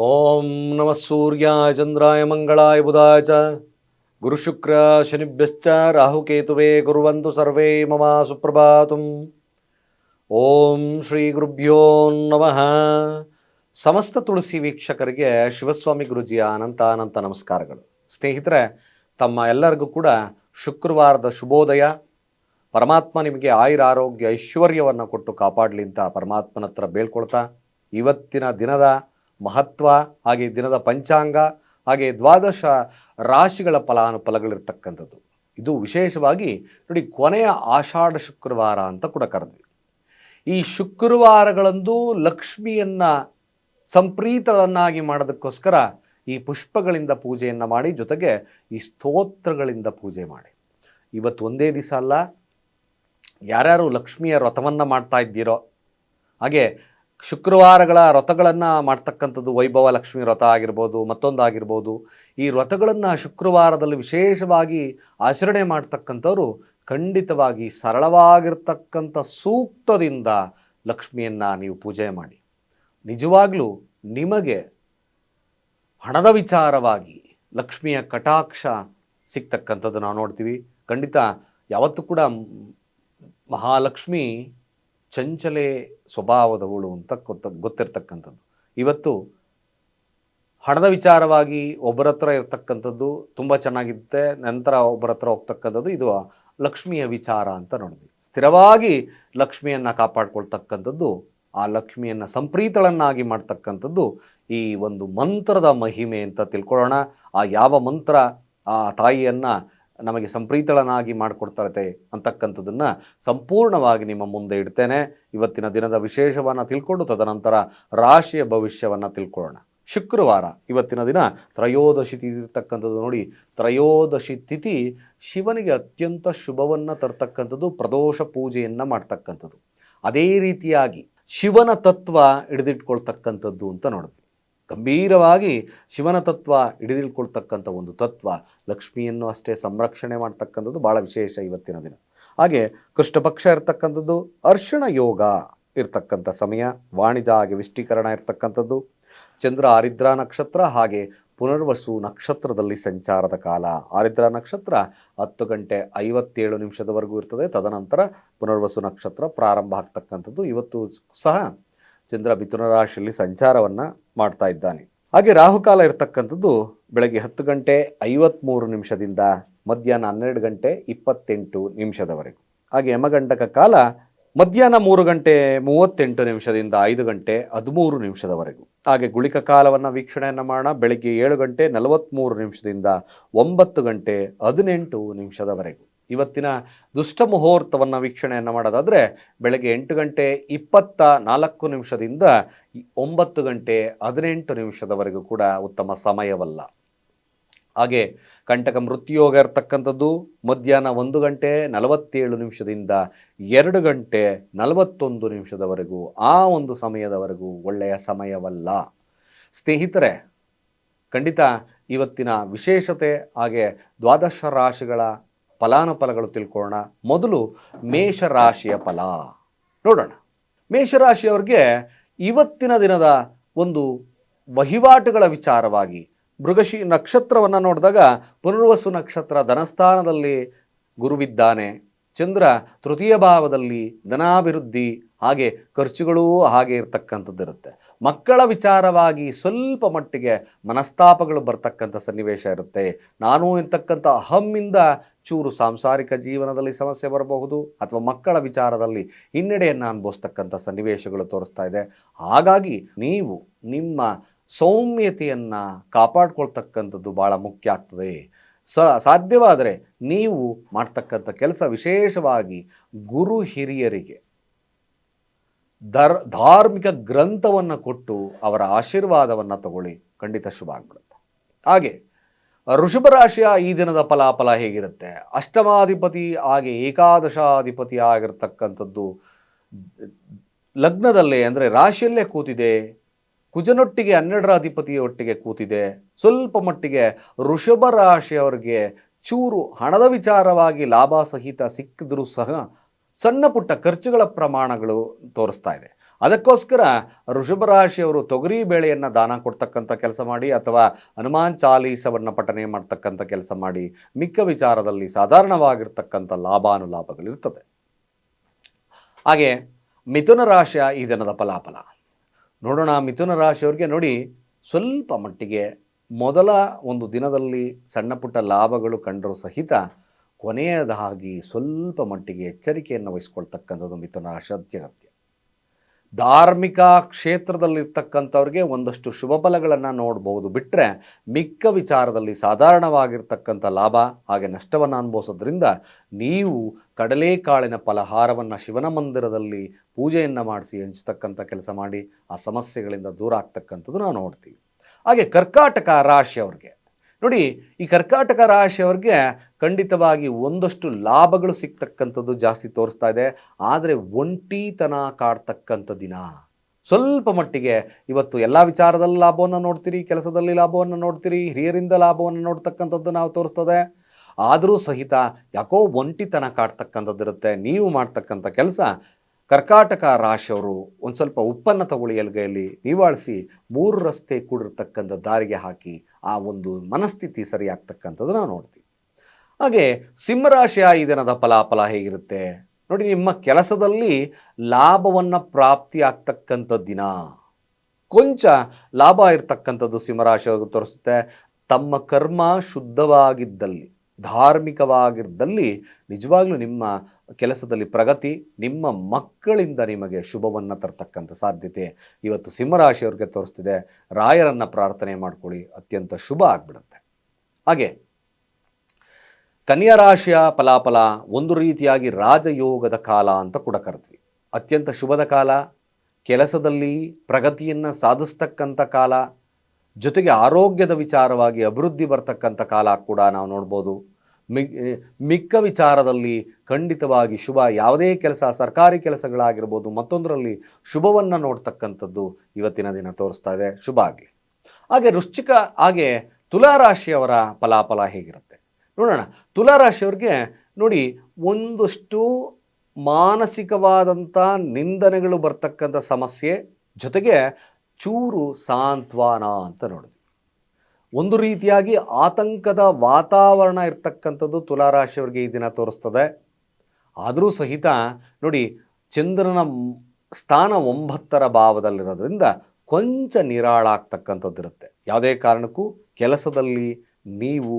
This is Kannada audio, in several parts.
ಓಂ ನಮಃ ಸೂರ್ಯ ಚಂದ್ರಾಯ ಮಂಗಳಾಯ ಬುಧಾಯ ಚ ಗುರುಶುಕ್ರ ಶನಿಭ್ಯಶ್ಚ ರಾಹುಕೇತುವೆ ಕುರುವಂತು ಸರ್ವೇ ಮಮ ಸುಪ್ರಭಾತು ಓಂ ಶ್ರೀ ಗುರುಭ್ಯೋ ನಮಃ ಸಮಸ್ತ ತುಳಸಿ ವೀಕ್ಷಕರಿಗೆ ಶಿವಸ್ವಾಮಿ ಗುರುಜಿಯ ಅನಂತ ಅನಂತ ನಮಸ್ಕಾರಗಳು. ಸ್ನೇಹಿತರೆ, ತಮ್ಮ ಎಲ್ಲರಿಗೂ ಕೂಡ ಶುಕ್ರವಾರದ ಶುಭೋದಯ. ಪರಮಾತ್ಮ ನಿಮಗೆ ಆಯುರ ಆರೋಗ್ಯ ಐಶ್ವರ್ಯವನ್ನು ಕೊಟ್ಟು ಕಾಪಾಡಲಿ ಅಂತ ಪರಮಾತ್ಮನ ಹತ್ರ ಬೇಳ್ಕೊಳ್ತಾ ಇವತ್ತಿನ ದಿನದ ಮಹತ್ವ, ಹಾಗೆ ದಿನದ ಪಂಚಾಂಗ, ಹಾಗೆ ದ್ವಾದಶ ರಾಶಿಗಳ ಫಲಾನುಫಲಗಳಿರ್ತಕ್ಕಂಥದ್ದು ಇದು ವಿಶೇಷವಾಗಿ ನೋಡಿ ಕೊನೆಯ ಆಷಾಢ ಶುಕ್ರವಾರ ಅಂತ ಕೂಡ ಕರೆದ್ವಿ. ಈ ಶುಕ್ರವಾರಗಳಂದು ಲಕ್ಷ್ಮಿಯನ್ನ ಸಂಪ್ರೀತರನ್ನಾಗಿ ಮಾಡೋದಕ್ಕೋಸ್ಕರ ಈ ಪುಷ್ಪಗಳಿಂದ ಪೂಜೆಯನ್ನು ಮಾಡಿ, ಜೊತೆಗೆ ಈ ಸ್ತೋತ್ರಗಳಿಂದ ಪೂಜೆ ಮಾಡಿ. ಇವತ್ತು ಒಂದೇ ದಿವಸ ಅಲ್ಲ, ಯಾರ್ಯಾರು ಲಕ್ಷ್ಮಿಯ ವ್ರತವನ್ನು ಮಾಡ್ತಾ ಇದ್ದೀರೋ, ಹಾಗೆ ಶುಕ್ರವಾರಗಳ ವ್ರತಗಳನ್ನು ಮಾಡ್ತಕ್ಕಂಥದ್ದು ವೈಭವ ಲಕ್ಷ್ಮಿ ವ್ರತ ಆಗಿರ್ಬೋದು, ಮತ್ತೊಂದು ಆಗಿರ್ಬೋದು. ಈ ವ್ರತಗಳನ್ನು ಶುಕ್ರವಾರದಲ್ಲಿ ವಿಶೇಷವಾಗಿ ಆಚರಣೆ ಮಾಡ್ತಕ್ಕಂಥವ್ರು ಖಂಡಿತವಾಗಿ ಸರಳವಾಗಿರ್ತಕ್ಕಂಥ ಸೂಕ್ತದಿಂದ ಲಕ್ಷ್ಮಿಯನ್ನು ನೀವು ಪೂಜೆ ಮಾಡಿ. ನಿಜವಾಗ್ಲೂ ನಿಮಗೆ ಹಣದ ವಿಚಾರವಾಗಿ ಲಕ್ಷ್ಮಿಯ ಕಟಾಕ್ಷ ಸಿಗ್ತಕ್ಕಂಥದ್ದು ನಾವು ನೋಡ್ತೀವಿ. ಖಂಡಿತ ಯಾವತ್ತೂ ಕೂಡ ಮಹಾಲಕ್ಷ್ಮಿ ಚಂಚಲೆ ಸ್ವಭಾವದವಳು ಅಂತ ಗೊತ್ತ ಗೊತ್ತಿರ್ತಕ್ಕಂಥದ್ದು. ಇವತ್ತು ಹಣದ ವಿಚಾರವಾಗಿ ಒಬ್ಬರ ಹತ್ರ ಇರ್ತಕ್ಕಂಥದ್ದು ತುಂಬ ಚೆನ್ನಾಗಿರುತ್ತೆ, ನಂತರ ಒಬ್ಬರ ಹತ್ರ ಹೋಗ್ತಕ್ಕಂಥದ್ದು ಇದು ಲಕ್ಷ್ಮಿಯ ವಿಚಾರ ಅಂತ ನೋಡಿದ್ವಿ. ಸ್ಥಿರವಾಗಿ ಲಕ್ಷ್ಮಿಯನ್ನು ಕಾಪಾಡ್ಕೊಳ್ತಕ್ಕಂಥದ್ದು, ಆ ಲಕ್ಷ್ಮಿಯನ್ನು ಸಂಪ್ರೀತಳನ್ನಾಗಿ ಮಾಡ್ತಕ್ಕಂಥದ್ದು ಈ ಒಂದು ಮಂತ್ರದ ಮಹಿಮೆ ಅಂತ ತಿಳ್ಕೊಳ್ಳೋಣ. ಆ ಯಾವ ಮಂತ್ರ ಆ ತಾಯಿಯನ್ನು ನಮಗೆ ಸಂಪ್ರೀತಳನಾಗಿ ಮಾಡಿಕೊಡ್ತಾರತೆ ಅಂತಕ್ಕಂಥದ್ದನ್ನು ಸಂಪೂರ್ಣವಾಗಿ ನಿಮ್ಮ ಮುಂದೆ ಇಡ್ತೇನೆ. ಇವತ್ತಿನ ದಿನದ ವಿಶೇಷವನ್ನು ತಿಳ್ಕೊಂಡು ತದನಂತರ ರಾಶಿಯ ಭವಿಷ್ಯವನ್ನು ತಿಳ್ಕೊಳ್ಳೋಣ. ಶುಕ್ರವಾರ, ಇವತ್ತಿನ ದಿನ ತ್ರಯೋದಶಿ ತಿಥಿ ಇರ್ತಕ್ಕಂಥದ್ದು ನೋಡಿ. ತ್ರಯೋದಶಿ ತಿಥಿ ಶಿವನಿಗೆ ಅತ್ಯಂತ ಶುಭವನ್ನು ತರ್ತಕ್ಕಂಥದ್ದು, ಪ್ರದೋಷ ಪೂಜೆಯನ್ನು ಮಾಡ್ತಕ್ಕಂಥದ್ದು. ಅದೇ ರೀತಿಯಾಗಿ ಶಿವನ ತತ್ವ ಹಿಡಿದಿಟ್ಕೊಳ್ತಕ್ಕಂಥದ್ದು ಅಂತ ನೋಡಿದ್ವಿ ಗಂಭೀರವಾಗಿ ಶಿವನ ತತ್ವ ಹಿಡಿದಿಳ್ಕೊಳ್ತಕ್ಕಂಥ ಒಂದು ತತ್ವ ಲಕ್ಷ್ಮಿಯನ್ನು ಅಷ್ಟೇ ಸಂರಕ್ಷಣೆ ಮಾಡ್ತಕ್ಕಂಥದ್ದು ಭಾಳ ವಿಶೇಷ ಇವತ್ತಿನ ದಿನ. ಹಾಗೆ ಕೃಷ್ಣ ಪಕ್ಷ ಇರ್ತಕ್ಕಂಥದ್ದು ಅರ್ಶನ ಯೋಗ ಇರ್ತಕ್ಕಂಥ ಸಮಯ, ವಾಣಿಜ್ಯ ಹಾಗೆ ವಿಷ್ಟೀಕರಣ ಇರ್ತಕ್ಕಂಥದ್ದು, ಚಂದ್ರ ಆರಿದ್ರ ನಕ್ಷತ್ರ ಹಾಗೆ ಪುನರ್ವಸು ನಕ್ಷತ್ರದಲ್ಲಿ ಸಂಚಾರದ ಕಾಲ. ಆರಿದ್ರ ನಕ್ಷತ್ರ ಹತ್ತು ಗಂಟೆ ಐವತ್ತೇಳು ನಿಮಿಷದವರೆಗೂ ಇರ್ತದೆ. ತದನಂತರ ಪುನರ್ವಸು ನಕ್ಷತ್ರ ಪ್ರಾರಂಭ ಆಗ್ತಕ್ಕಂಥದ್ದು. ಇವತ್ತು ಸಹ ಚಂದ್ರ ಮಿಥುನ ರಾಶಿಯಲ್ಲಿ ಸಂಚಾರವನ್ನು ಮಾಡ್ತಾ ಇದ್ದಾನೆ. ಹಾಗೆ ರಾಹುಕಾಲ ಇರತಕ್ಕಂಥದ್ದು ಬೆಳಗ್ಗೆ ಹತ್ತು ಗಂಟೆ ಐವತ್ತ್ಮೂರು ನಿಮಿಷದಿಂದ ಮಧ್ಯಾಹ್ನ ಹನ್ನೆರಡು ಗಂಟೆ ಇಪ್ಪತ್ತೆಂಟು ನಿಮಿಷದವರೆಗೂ. ಹಾಗೆ ಯಮಗಂಟಕ ಕಾಲ ಮಧ್ಯಾಹ್ನ ಮೂರು ಗಂಟೆ ಮೂವತ್ತೆಂಟು ನಿಮಿಷದಿಂದ ಐದು ಗಂಟೆ ಹದಿಮೂರು ನಿಮಿಷದವರೆಗೂ. ಹಾಗೆ ಗುಳಿಕ ಕಾಲವನ್ನು ವೀಕ್ಷಣೆಯನ್ನು ಮಾಡೋಣ. ಬೆಳಗ್ಗೆ ಏಳು ಗಂಟೆ ನಲವತ್ತ್ಮೂರು ನಿಮಿಷದಿಂದ ಒಂಬತ್ತು ಗಂಟೆ ಹದಿನೆಂಟು ನಿಮಿಷದವರೆಗೂ. ಇವತ್ತಿನ ದುಷ್ಟ ಮುಹೂರ್ತವನ್ನು ವೀಕ್ಷಣೆಯನ್ನು ಮಾಡೋದಾದರೆ ಬೆಳಗ್ಗೆ ಎಂಟು ಗಂಟೆ ಇಪ್ಪತ್ತ ನಾಲ್ಕು ನಿಮಿಷದಿಂದ ಒಂಬತ್ತು ಗಂಟೆ ಹದಿನೆಂಟು ನಿಮಿಷದವರೆಗೂ ಕೂಡ ಉತ್ತಮ ಸಮಯವಲ್ಲ. ಹಾಗೆ ಕಂಟಕ ಮೃತ್ಯುಯೋಗ ಇರತಕ್ಕಂಥದ್ದು ಮಧ್ಯಾಹ್ನ ಒಂದು ಗಂಟೆ ನಲವತ್ತೇಳು ನಿಮಿಷದಿಂದ ಎರಡು ಗಂಟೆ ನಲವತ್ತೊಂದು ನಿಮಿಷದವರೆಗೂ ಆ ಒಂದು ಸಮಯದವರೆಗೂ ಒಳ್ಳೆಯ ಸಮಯವಲ್ಲ. ಸ್ನೇಹಿತರೆ, ಖಂಡಿತ ಇವತ್ತಿನ ವಿಶೇಷತೆ ಹಾಗೆ ದ್ವಾದಶ ರಾಶಿಗಳ ಫಲಾನುಫಲಗಳು ತಿಳ್ಕೊಳ್ಳೋಣ. ಮೊದಲು ಮೇಷರಾಶಿಯ ಫಲ. ನೋಡೋಣ. ಮೇಷರಾಶಿಯವ್ರಿಗೆ ಇವತ್ತಿನ ದಿನದ ಒಂದು ವಹಿವಾಟುಗಳ ವಿಚಾರವಾಗಿ ಮೃಗಶಿ ನಕ್ಷತ್ರವನ್ನು ನೋಡಿದಾಗ, ಪುನರ್ವಸು ನಕ್ಷತ್ರ ಧನಸ್ಥಾನದಲ್ಲಿ ಗುರುವಿದ್ದಾನೆ. ಚಂದ್ರ ತೃತೀಯ ಭಾವದಲ್ಲಿ ಧನಾಭಿವೃದ್ಧಿ, ಹಾಗೆ ಖರ್ಚುಗಳೂ ಹಾಗೆ ಇರತಕ್ಕಂಥದ್ದಿರುತ್ತೆ. ಮಕ್ಕಳ ವಿಚಾರವಾಗಿ ಸ್ವಲ್ಪ ಮಟ್ಟಿಗೆ ಮನಸ್ತಾಪಗಳು ಬರ್ತಕ್ಕಂಥ ಸನ್ನಿವೇಶ ಇರುತ್ತೆ. ನಾನು ಎಂತಕ್ಕಂಥ ಅಹಮ್ಮಿಂದ ಚೂರು ಸಾಂಸಾರಿಕ ಜೀವನದಲ್ಲಿ ಸಮಸ್ಯೆ ಬರಬಹುದು ಅಥವಾ ಮಕ್ಕಳ ವಿಚಾರದಲ್ಲಿ ಹಿನ್ನಡೆಯನ್ನು ಅನುಭವಿಸ್ತಕ್ಕಂಥ ಸನ್ನಿವೇಶಗಳು ತೋರಿಸ್ತಾ ಇದೆ. ಹಾಗಾಗಿ ನೀವು ನಿಮ್ಮ ಸೌಮ್ಯತೆಯನ್ನು ಕಾಪಾಡ್ಕೊಳ್ತಕ್ಕಂಥದ್ದು ಭಾಳ ಮುಖ್ಯ ಆಗ್ತದೆ. ಸ, ಸಾಧ್ಯವಾದರೆ ನೀವು ಮಾಡ್ತಕ್ಕಂಥ ಕೆಲಸ ವಿಶೇಷವಾಗಿ ಗುರು ಹಿರಿಯರಿಗೆ ದರ್, ಧಾರ್ಮಿಕ ಗ್ರಂಥವನ್ನು ಕೊಟ್ಟು ಅವರ ಆಶೀರ್ವಾದವನ್ನು ತಗೊಳ್ಳಿ. ಖಂಡಿತ ಶುಭ ಆಗ್ಬಿಡುತ್ತೆ. ಹಾಗೆ, ಋಷಭ ರಾಶಿಯ ಈ ದಿನದ ಫಲಾಫಲ ಹೇಗಿರುತ್ತೆ? ಅಷ್ಟಮಾಧಿಪತಿ ಹಾಗೆ ಏಕಾದಶಾಧಿಪತಿ ಆಗಿರ್ತಕ್ಕಂಥದ್ದು, ಲಗ್ನದಲ್ಲೇ ಅಂದರೆ ರಾಶಿಯಲ್ಲೇ ಕೂತಿದೆ. ಕುಜನೊಟ್ಟಿಗೆ ಹನ್ನೆರಡರ ಅಧಿಪತಿಯ ಒಟ್ಟಿಗೆ ಕೂತಿದೆ. ಸ್ವಲ್ಪ ಮಟ್ಟಿಗೆ ಋಷಭ ರಾಶಿಯವರಿಗೆ ಚೂರು ಹಣದ ವಿಚಾರವಾಗಿ ಲಾಭ ಸಹಿತ ಸಿಕ್ಕಿದ್ರೂ ಸಹ ಸಣ್ಣ ಪುಟ್ಟ ಖರ್ಚುಗಳ ಪ್ರಮಾಣಗಳು ತೋರಿಸ್ತಾ ಇದೆ. ಅದಕ್ಕೋಸ್ಕರ ಋಷಭ ರಾಶಿಯವರು ತೊಗರಿ ಬೇಳೆಯನ್ನು ದಾನ ಕೊಡ್ತಕ್ಕಂಥ ಕೆಲಸ ಮಾಡಿ ಅಥವಾ ಹನುಮಾನ್ ಚಾಲೀಸವನ್ನು ಪಠನೆ ಮಾಡ್ತಕ್ಕಂಥ ಕೆಲಸ ಮಾಡಿ ಮಿಕ್ಕ ವಿಚಾರದಲ್ಲಿ ಸಾಧಾರಣವಾಗಿರ್ತಕ್ಕಂಥ ಲಾಭಾನುಲಾಭಗಳಿರ್ತದೆ. ಹಾಗೆ ಮಿಥುನ ರಾಶಿಯ ಈ ದಿನದ ಫಲಾಫಲ. ನೋಡೋಣ, ಮಿಥುನ ರಾಶಿಯವ್ರಿಗೆ ನೋಡಿ, ಸ್ವಲ್ಪ ಮಟ್ಟಿಗೆ ಮೊದಲ ಒಂದು ದಿನದಲ್ಲಿ ಸಣ್ಣ ಪುಟ್ಟ ಲಾಭಗಳು ಕಂಡರೂ ಸಹಿತ ಕೊನೆಯದಾಗಿ ಸ್ವಲ್ಪ ಮಟ್ಟಿಗೆ ಎಚ್ಚರಿಕೆಯನ್ನು ವಹಿಸ್ಕೊಳ್ತಕ್ಕಂಥದ್ದು ಮಿಥುನ ರಾಶಿ ಅತ್ಯಗತ್ಯ. ಧಾರ್ಮಿಕ ಕ್ಷೇತ್ರದಲ್ಲಿರ್ತಕ್ಕಂಥವ್ರಿಗೆ ಒಂದಷ್ಟು ಶುಭ ಫಲಗಳನ್ನು ನೋಡ್ಬೋದು. ಬಿಟ್ಟರೆ ಮಿಕ್ಕ ವಿಚಾರದಲ್ಲಿ ಸಾಧಾರಣವಾಗಿರ್ತಕ್ಕಂಥ ಲಾಭ ಹಾಗೆ ನಷ್ಟವನ್ನು ಅನುಭವಿಸೋದ್ರಿಂದ ನೀವು ಕಡಲೆಕಾಳಿನ ಫಲಹಾರವನ್ನು ಶಿವನ ಮಂದಿರದಲ್ಲಿ ಪೂಜೆಯನ್ನು ಮಾಡಿಸಿ ಹಂಚ್ತಕ್ಕಂಥ ಕೆಲಸ ಮಾಡಿ ಆ ಸಮಸ್ಯೆಗಳಿಂದ ದೂರ ಆಗ್ತಕ್ಕಂಥದ್ದು ನಾವು ನೋಡ್ತೀವಿ. ಹಾಗೆ ಕರ್ಕಾಟಕ ರಾಶಿಯವ್ರಿಗೆ ನೋಡಿ, ಈ ಕರ್ಕಾಟಕ ರಾಶಿಯವ್ರಿಗೆ ಖಂಡಿತವಾಗಿ ಒಂದಷ್ಟು ಲಾಭಗಳು ಸಿಗ್ತಕ್ಕಂಥದ್ದು ಜಾಸ್ತಿ ತೋರಿಸ್ತಾ ಇದೆ. ಆದರೆ ಒಂಟಿತನ ಕಾಡ್ತಕ್ಕಂಥ ದಿನ. ಸ್ವಲ್ಪ ಮಟ್ಟಿಗೆ ಇವತ್ತು ಎಲ್ಲ ವಿಚಾರದಲ್ಲಿ ಲಾಭವನ್ನು ನೋಡ್ತೀರಿ, ಕೆಲಸದಲ್ಲಿ ಲಾಭವನ್ನು ನೋಡ್ತೀರಿ, ಹಿರಿಯರಿಂದ ಲಾಭವನ್ನು ನೋಡ್ತಕ್ಕಂಥದ್ದು ನಾವು ತೋರಿಸ್ತದೆ. ಆದರೂ ಸಹಿತ ಯಾಕೋ ಒಂಟಿತನ ಕಾಡ್ತಕ್ಕಂಥದ್ದಿರುತ್ತೆ ನೀವು ಮಾಡ್ತಕ್ಕಂಥ ಕೆಲಸ ಕರ್ಕಾಟಕ ರಾಶಿಯವರು ಒಂದು ಸ್ವಲ್ಪ ಉಪ್ಪನ್ನು ತಗೊಳ್ಳಿ ಎಲ್ಗೈಯಲ್ಲಿ. ನಿವಾಳಿಸಿ ಮೂರು ರಸ್ತೆ ಕೂಡಿರ್ತಕ್ಕಂಥ ದಾರಿಗೆ ಹಾಕಿ. ಆ ಒಂದು ಮನಸ್ಥಿತಿ ಸರಿಯಾಗ್ತಕ್ಕಂಥದ್ದು ನಾವು ನೋಡ್ತೀವಿ. ಹಾಗೆ ಸಿಂಹರಾಶಿಯ ಈ ದಿನದ ಫಲಾಫಲ ಹೇಗಿರುತ್ತೆ? ನೋಡಿ, ನಿಮ್ಮ ಕೆಲಸದಲ್ಲಿ ಲಾಭವನ್ನು ಪ್ರಾಪ್ತಿ ಆಗ್ತಕ್ಕಂಥ ದಿನ. ಕೊಂಚ ಲಾಭ ಇರ್ತಕ್ಕಂಥದ್ದು ಸಿಂಹರಾಶಿಯವ್ರಿಗೆ ತೋರಿಸುತ್ತೆ. ತಮ್ಮ ಕರ್ಮ ಶುದ್ಧವಾಗಿದ್ದಲ್ಲಿ. ಧಾರ್ಮಿಕವಾಗಿದ್ದಲ್ಲಿ ನಿಜವಾಗ್ಲೂ ನಿಮ್ಮ ಕೆಲಸದಲ್ಲಿ ಪ್ರಗತಿ, ನಿಮ್ಮ ಮಕ್ಕಳಿಂದ ನಿಮಗೆ ಶುಭವನ್ನು ತರ್ತಕ್ಕಂಥ ಸಾಧ್ಯತೆ ಇವತ್ತು ಸಿಂಹರಾಶಿಯವ್ರಿಗೆ ತೋರಿಸ್ತಿದೆ. ರಾಯರನ್ನು ಪ್ರಾರ್ಥನೆ ಮಾಡ್ಕೊಳ್ಳಿ, ಅತ್ಯಂತ ಶುಭ ಆಗ್ಬಿಡುತ್ತೆ. ಹಾಗೆ ಕನ್ಯಾ ರಾಶಿಯ ಫಲಾಫಲ ಒಂದು ರೀತಿಯಾಗಿ ರಾಜಯೋಗದ ಕಾಲ ಅಂತ ಕೂಡ ಕರೆದ್ವಿ. ಅತ್ಯಂತ ಶುಭದ ಕಾಲ, ಕೆಲಸದಲ್ಲಿ ಪ್ರಗತಿಯನ್ನು ಸಾಧಿಸ್ತಕ್ಕಂಥ ಕಾಲ ಜೊತೆಗೆ ಆರೋಗ್ಯದ ವಿಚಾರವಾಗಿ ಅಭಿವೃದ್ಧಿ ಬರ್ತಕ್ಕಂಥ ಕಾಲ ಕೂಡ ನಾವು ನೋಡ್ಬೋದು. ಮಿಕ್ಕ ವಿಚಾರದಲ್ಲಿ ಖಂಡಿತವಾಗಿ ಶುಭ, ಯಾವುದೇ ಕೆಲಸ ಸರ್ಕಾರಿ ಕೆಲಸಗಳಾಗಿರ್ಬೋದು, ಮತ್ತೊಂದರಲ್ಲಿ ಶುಭವನ್ನು ನೋಡ್ತಕ್ಕಂಥದ್ದು ಇವತ್ತಿನ ದಿನ ತೋರಿಸ್ತಾ ಇದೆ. ಶುಭ ಆಗಲಿ. ಹಾಗೆ ವೃಶ್ಚಿಕ, ಹಾಗೆ ತುಲಾರಾಶಿಯವರ ಫಲಾಫಲ ಹೇಗಿರುತ್ತೆ? ನೋಡೋಣ. ತುಲಾರಾಶಿಯವ್ರಿಗೆ ನೋಡಿ, ಒಂದಷ್ಟು ಮಾನಸಿಕವಾದಂಥ ನಿಂದನೆಗಳು ಬರ್ತಕ್ಕಂಥ ಸಮಸ್ಯೆ, ಜೊತೆಗೆ ಚೂರು ಸಾಂತ್ವಾನ ಅಂತ ನೋಡಿದ್ವಿ. ಒಂದು ರೀತಿಯಾಗಿ ಆತಂಕದ ವಾತಾವರಣ ಇರ್ತಕ್ಕಂಥದ್ದು ತುಲಾರಾಶಿಯವರಿಗೆ ಈ ದಿನ ತೋರಿಸ್ತದೆ. ಆದರೂ ಸಹಿತ ನೋಡಿ ಚಂದ್ರನ ಸ್ಥಾನ ಒಂಬತ್ತರ ಭಾವದಲ್ಲಿರೋದ್ರಿಂದ ಕೊಂಚ ನಿರಾಳಾಗ್ತಕ್ಕಂಥದ್ದು ಇರುತ್ತೆ ಯಾವುದೇ ಕಾರಣಕ್ಕೂ ಕೆಲಸದಲ್ಲಿ ನೀವು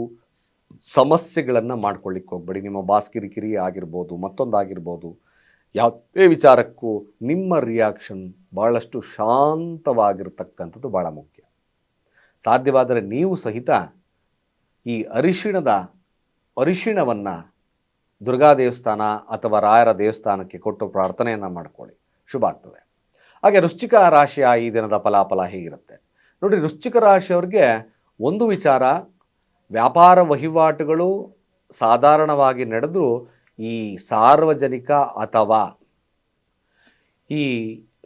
ಸಮಸ್ಯೆಗಳನ್ನು ಮಾಡ್ಕೊಳ್ಳಿಕ್ಕೆ ಹೋಗ್ಬೇಡಿ. ನಿಮ್ಮ ಬಾಸ್ ಕಿರಿಕಿರಿ ಆಗಿರ್ಬೋದು, ಮತ್ತೊಂದಾಗಿರ್ಬೋದು ಯಾವುದೇ ವಿಚಾರಕ್ಕೂ ನಿಮ್ಮ ರಿಯಾಕ್ಷನ್ ಭಾಳಷ್ಟು ಶಾಂತವಾಗಿರ್ತಕ್ಕಂಥದ್ದು ಭಾಳ ಮುಖ್ಯ. ಸಾಧ್ಯವಾದರೆ ನೀವು ಸಹಿತ ಈ ಅರಿಶಿಣದ ಅರಿಶಿಣವನ್ನು ದುರ್ಗಾ ದೇವಸ್ಥಾನ ಅಥವಾ ರಾಯರ ದೇವಸ್ಥಾನಕ್ಕೆ ಕೊಟ್ಟು ಪ್ರಾರ್ಥನೆಯನ್ನು ಮಾಡಿಕೊಳ್ಳಿ. ಶುಭ ಆಗ್ತದೆ. ಹಾಗೆ ವೃಶ್ಚಿಕ ರಾಶಿಯ ಈ ದಿನದ ಫಲಾಫಲ ಹೇಗಿರುತ್ತೆ? ನೋಡಿ, ವೃಶ್ಚಿಕ ರಾಶಿಯವ್ರಿಗೆ ಒಂದು ವಿಚಾರ, ವ್ಯಾಪಾರ ವಹಿವಾಟುಗಳು ಸಾಧಾರಣವಾಗಿ ನಡೆದು ಈ ಸಾರ್ವಜನಿಕ ಅಥವಾ ಈ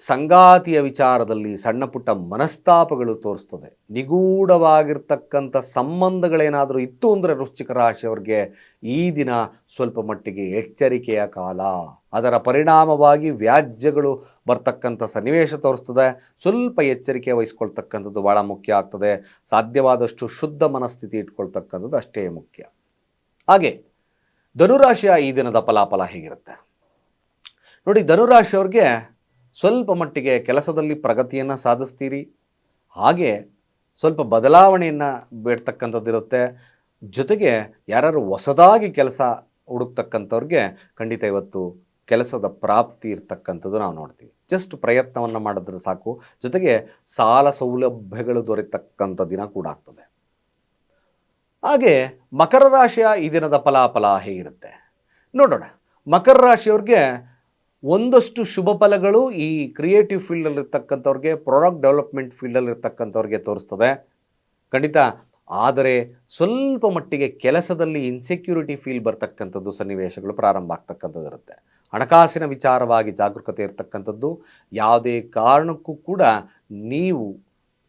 ಸಂಗಾತಿಯ ವಿಚಾರದಲ್ಲಿ ಸಣ್ಣ ಪುಟ್ಟ ಮನಸ್ತಾಪಗಳು ತೋರಿಸ್ತದೆ. ನಿಗೂಢವಾಗಿರ್ತಕ್ಕಂಥ ಸಂಬಂಧಗಳೇನಾದರೂ ಇತ್ತು ಅಂದರೆ ವೃಶ್ಚಿಕ ರಾಶಿಯವರಿಗೆ ಈ ದಿನ ಸ್ವಲ್ಪ ಮಟ್ಟಿಗೆ ಎಚ್ಚರಿಕೆಯ ಕಾಲ. ಅದರ ಪರಿಣಾಮವಾಗಿ ವ್ಯಾಜ್ಯಗಳು ಬರ್ತಕ್ಕಂಥ ಸನ್ನಿವೇಶ ತೋರಿಸ್ತದೆ. ಸ್ವಲ್ಪ ಎಚ್ಚರಿಕೆ ವಹಿಸ್ಕೊಳ್ತಕ್ಕಂಥದ್ದು ಭಾಳ ಮುಖ್ಯ ಆಗ್ತದೆ. ಸಾಧ್ಯವಾದಷ್ಟು ಶುದ್ಧ ಮನಸ್ಥಿತಿ ಇಟ್ಕೊಳ್ತಕ್ಕಂಥದ್ದು ಅಷ್ಟೇ ಮುಖ್ಯ. ಹಾಗೆ ಧನುರಾಶಿಯ ಈ ದಿನದ ಫಲಾಫಲ ಹೇಗಿರುತ್ತೆ? ನೋಡಿ ಧನುರಾಶಿಯವ್ರಿಗೆ ಸ್ವಲ್ಪ ಮಟ್ಟಿಗೆ ಕೆಲಸದಲ್ಲಿ ಪ್ರಗತಿಯನ್ನು ಸಾಧಿಸ್ತೀರಿ. ಹಾಗೆ ಸ್ವಲ್ಪ ಬದಲಾವಣೆಯನ್ನು ಬೇಡ್ತಕ್ಕಂಥದ್ದು ಇರುತ್ತೆ ಜೊತೆಗೆ ಯಾರು ಹೊಸದಾಗಿ ಕೆಲಸ ಹುಡುಕ್ತಕ್ಕಂಥವ್ರಿಗೆ ಖಂಡಿತ ಇವತ್ತು ಕೆಲಸದ ಪ್ರಾಪ್ತಿ ಇರ್ತಕ್ಕಂಥದ್ದು ನಾವು ನೋಡ್ತೀವಿ. ಜಸ್ಟ್ ಪ್ರಯತ್ನವನ್ನು ಮಾಡಿದ್ರೆ ಸಾಕು. ಜೊತೆಗೆ ಸಾಲ ಸೌಲಭ್ಯಗಳು ದೊರೆತಕ್ಕಂಥ ದಿನ ಕೂಡ ಆಗ್ತದೆ. ಹಾಗೆ ಮಕರ ರಾಶಿಯ ಈ ದಿನದ ಫಲಾಫಲ ಹೇಗಿರುತ್ತೆ ನೋಡೋಣ. ಮಕರ ರಾಶಿಯವ್ರಿಗೆ ಒಂದಷ್ಟು ಶುಭ ಫಲಗಳು ಈ ಕ್ರಿಯೇಟಿವ್ ಫೀಲ್ಡಲ್ಲಿರ್ತಕ್ಕಂಥವ್ರಿಗೆ ಪ್ರಾಡಕ್ಟ್ ಡೆವಲಪ್ಮೆಂಟ್ ಫೀಲ್ಡಲ್ಲಿರ್ತಕ್ಕಂಥವ್ರಿಗೆ ತೋರಿಸ್ತದೆ. ಖಂಡಿತ. ಆದರೆ ಸ್ವಲ್ಪ ಮಟ್ಟಿಗೆ ಕೆಲಸದಲ್ಲಿ ಇನ್ಸೆಕ್ಯೂರಿಟಿ ಫೀಲ್ ಬರ್ತಕ್ಕಂಥದ್ದು ಸನ್ನಿವೇಶಗಳು ಪ್ರಾರಂಭ ಆಗ್ತಕ್ಕಂಥದ್ದು ಇರುತ್ತೆ. ಹಣಕಾಸಿನ ವಿಚಾರವಾಗಿ ಜಾಗರೂಕತೆ ಇರತಕ್ಕಂಥದ್ದು. ಯಾವುದೇ ಕಾರಣಕ್ಕೂ ಕೂಡ ನೀವು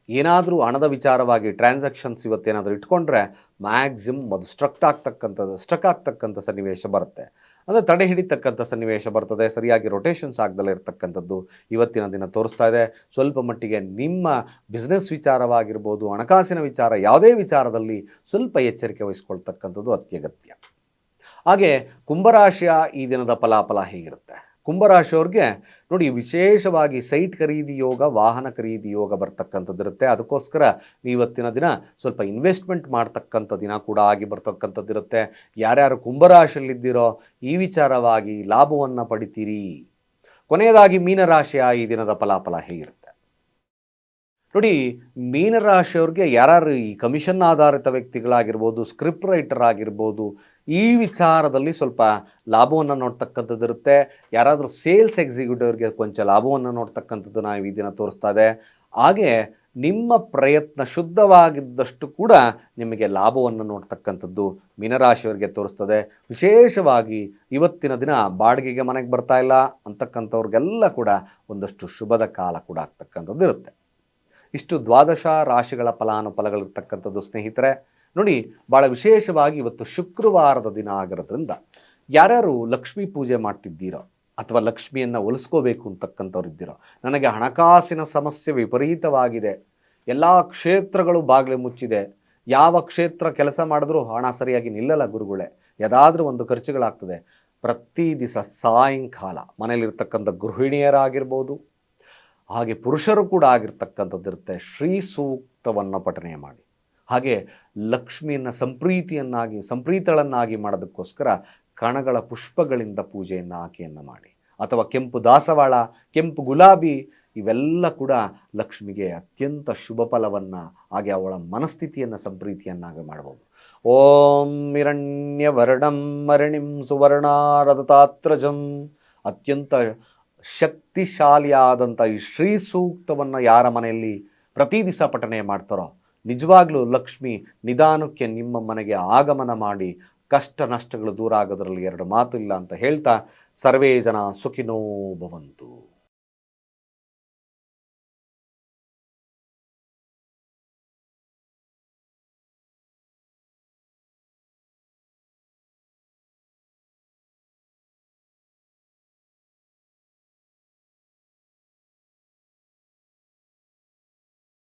ಏನಾದರೂ ಹಣದ ವಿಚಾರವಾಗಿ ಟ್ರಾನ್ಸಾಕ್ಷನ್ಸ್ ಇವತ್ತೇನಾದರೂ ಇಟ್ಕೊಂಡ್ರೆ ಮ್ಯಾಕ್ಸಿಮಮ್ ಅದು ಸ್ಟ್ರಕ್ಟ್ ಆಗ್ತಕ್ಕಂಥದ್ದು ಸ್ಟ್ರಕ್ ಆಗ್ತಕ್ಕಂಥ ಸನ್ನಿವೇಶ ಬರುತ್ತೆ. ಅಂದರೆ ತಡೆ ಹಿಡಿತಕ್ಕಂಥ ಸನ್ನಿವೇಶ ಬರ್ತದೆ, ಸರಿಯಾಗಿ ರೊಟೇಷನ್ಸ್ ಆಗದಲ್ಲೇ ಇರತಕ್ಕಂಥದ್ದು ಇವತ್ತಿನ ದಿನ ತೋರಿಸ್ತಾ ಇದೆ. ಸ್ವಲ್ಪ ಮಟ್ಟಿಗೆ ನಿಮ್ಮ ಬಿಸ್ನೆಸ್ ವಿಚಾರವಾಗಿರ್ಬೋದು, ಹಣಕಾಸಿನ ವಿಚಾರ, ಯಾವುದೇ ವಿಚಾರದಲ್ಲಿ ಸ್ವಲ್ಪ ಎಚ್ಚರಿಕೆ ವಹಿಸ್ಕೊಳ್ತಕ್ಕಂಥದ್ದು ಅತ್ಯಗತ್ಯ. ಹಾಗೆ ಕುಂಭರಾಶಿಯ ಈ ದಿನದ ಫಲಾಫಲ ಹೇಗಿರುತ್ತೆ? ಕುಂಭರಾಶಿಯವ್ರಿಗೆ ನೋಡಿ, ವಿಶೇಷವಾಗಿ ಸೈಟ್ ಖರೀದಿ ಯೋಗ, ವಾಹನ ಖರೀದಿ ಯೋಗ ಬರ್ತಕ್ಕಂಥದ್ದು ಇರುತ್ತೆ. ಅದಕ್ಕೋಸ್ಕರ ಇವತ್ತಿನ ದಿನ ಸ್ವಲ್ಪ ಇನ್ವೆಸ್ಟ್ಮೆಂಟ್ ಮಾಡ್ತಕ್ಕಂಥ ದಿನ ಕೂಡ ಆಗಿ ಬರ್ತಕ್ಕಂಥದ್ದು ಇರುತ್ತೆ. ಯಾರ್ಯಾರು ಕುಂಭರಾಶಿಯಲ್ಲಿದ್ದೀರೋ, ಈ ವಿಚಾರವಾಗಿ ಲಾಭವನ್ನು ಪಡಿತೀರಿ. ಕೊನೆಯದಾಗಿ ಮೀನರಾಶಿಯ ಈ ದಿನದ ಫಲಾಫಲ ಹೇಗಿರುತ್ತೆ? ನೋಡಿ, ಮೀನರಾಶಿಯವ್ರಿಗೆ ಯಾರು ಈ ಕಮಿಷನ್ ಆಧಾರಿತ ವ್ಯಕ್ತಿಗಳಾಗಿರ್ಬೋದು, ಸ್ಕ್ರಿಪ್ಟ್ ರೈಟರ್ ಆಗಿರ್ಬೋದು ಈ ವಿಚಾರದಲ್ಲಿ ಸ್ವಲ್ಪ ಲಾಭವನ್ನು ನೋಡ್ತಕ್ಕಂಥದ್ದು ಇರುತ್ತೆ. ಯಾರಾದರೂ ಸೇಲ್ಸ್ ಎಕ್ಸಿಕ್ಯೂಟಿವ್ಗೆ ಕೊಂಚ ಲಾಭವನ್ನು ನೋಡ್ತಕ್ಕಂಥದ್ದು ನಾವು ಈ ದಿನ ತೋರಿಸ್ತಾ ಇದೆ. ಹಾಗೆ ನಿಮ್ಮ ಪ್ರಯತ್ನ ಶುದ್ಧವಾಗಿದ್ದಷ್ಟು ಕೂಡ ನಿಮಗೆ ಲಾಭವನ್ನು ನೋಡ್ತಕ್ಕಂಥದ್ದು ಮೀನರಾಶಿಯವರಿಗೆ ತೋರಿಸ್ತದೆ. ವಿಶೇಷವಾಗಿ ಇವತ್ತಿನ ದಿನ ಬಾಡಿಗೆಗೆ ಮನೆಗೆ ಬರ್ತಾ ಇಲ್ಲ ಅಂತಕ್ಕಂಥವ್ರಿಗೆಲ್ಲ ಕೂಡ ಒಂದಷ್ಟು ಶುಭದ ಕಾಲ ಕೂಡ ಆಗ್ತಕ್ಕಂಥದ್ದು ಇರುತ್ತೆ. ಇಷ್ಟು ದ್ವಾದಶ ರಾಶಿಗಳ ಫಲಾನುಫಲಗಳಿರ್ತಕ್ಕಂಥದ್ದು ಸ್ನೇಹಿತರೆ ನೋಡಿ ಭಾಳ ವಿಶೇಷವಾಗಿ ಇವತ್ತು ಶುಕ್ರವಾರದ ದಿನ ಆಗಿರೋದ್ರಿಂದ ಯಾರ್ಯಾರು ಲಕ್ಷ್ಮೀ ಪೂಜೆ ಮಾಡ್ತಿದ್ದೀರೋ ಅಥವಾ ಲಕ್ಷ್ಮಿಯನ್ನು ಒಲಿಸ್ಕೋಬೇಕು ಅಂತಕ್ಕಂಥವ್ರು ಇದ್ದೀರೋ, ನನಗೆ ಹಣಕಾಸಿನ ಸಮಸ್ಯೆ ವಿಪರೀತವಾಗಿದೆ. ಎಲ್ಲ ಕ್ಷೇತ್ರಗಳು ಬಾಗಿಲು ಮುಚ್ಚಿದೆ. ಯಾವ ಕ್ಷೇತ್ರ ಕೆಲಸ ಮಾಡಿದ್ರೂ ಹಣ ಸರಿಯಾಗಿ ನಿಲ್ಲಲ್ಲ ಗುರುಗಳೇ. ಯಾವುದಾದ್ರೂ ಒಂದು ಖರ್ಚುಗಳಾಗ್ತದೆ. ಪ್ರತಿ ದಿವಸ ಸಾಯಂಕಾಲ ಮನೆಯಲ್ಲಿರ್ತಕ್ಕಂಥ ಗೃಹಿಣಿಯರಾಗಿರ್ಬೋದು, ಹಾಗೆ ಪುರುಷರು ಕೂಡ ಆಗಿರ್ತಕ್ಕಂಥದ್ದಿರುತ್ತೆ ಶ್ರೀ ಸೂಕ್ತವನ್ನು ಪಠನೆ ಮಾಡಿ. ಹಾಗೆ ಲಕ್ಷ್ಮಿಯನ್ನು ಸಂಪ್ರೀತಿಯನ್ನಾಗಿ, ಸಂಪ್ರೀತಳನ್ನಾಗಿ ಮಾಡೋದಕ್ಕೋಸ್ಕರ ಕಣಗಳ ಪುಷ್ಪಗಳಿಂದ ಪೂಜೆಯನ್ನು, ಆಕೆಯನ್ನು ಮಾಡಿ. ಅಥವಾ ಕೆಂಪು ದಾಸವಾಳ, ಕೆಂಪು ಗುಲಾಬಿ, ಇವೆಲ್ಲ ಕೂಡ ಲಕ್ಷ್ಮಿಗೆ ಅತ್ಯಂತ ಶುಭ ಫಲವನ್ನು, ಹಾಗೆ ಅವಳ ಮನಸ್ಥಿತಿಯನ್ನು, ಸಂಪ್ರೀತಿಯನ್ನಾಗಿ ಮಾಡಬಹುದು ಓಂ ಹಿರಣ್ಯವರ್ಣಂ ಮರಣಿಂ ಸುವರ್ಣಾರದತಾತ್ರಜಂ. ಅತ್ಯಂತ ಶಕ್ತಿಶಾಲಿಯಾದಂಥ ಈ ಶ್ರೀ ಸೂಕ್ತವನ್ನು ಯಾರ ಮನೆಯಲ್ಲಿ ಪ್ರತಿ ದಿವಸ ಪಠನೆ ಮಾಡ್ತಾರೋ ನಿಜವಾಗ್ಲೂ ಲಕ್ಷ್ಮಿ, ನಿಧಾನಕ್ಕೆ ನಿಮ್ಮ ಮನೆಗೆ ಆಗಮನ ಮಾಡಿ ಕಷ್ಟ ನಷ್ಟಗಳು ದೂರ ಆಗೋದ್ರಲ್ಲಿ ಎರಡು ಮಾತು ಇಲ್ಲ ಅಂತ ಹೇಳ್ತಾ ಸರ್ವೇ ಜನ ಸುಖಿನೋ ಭವಂತು.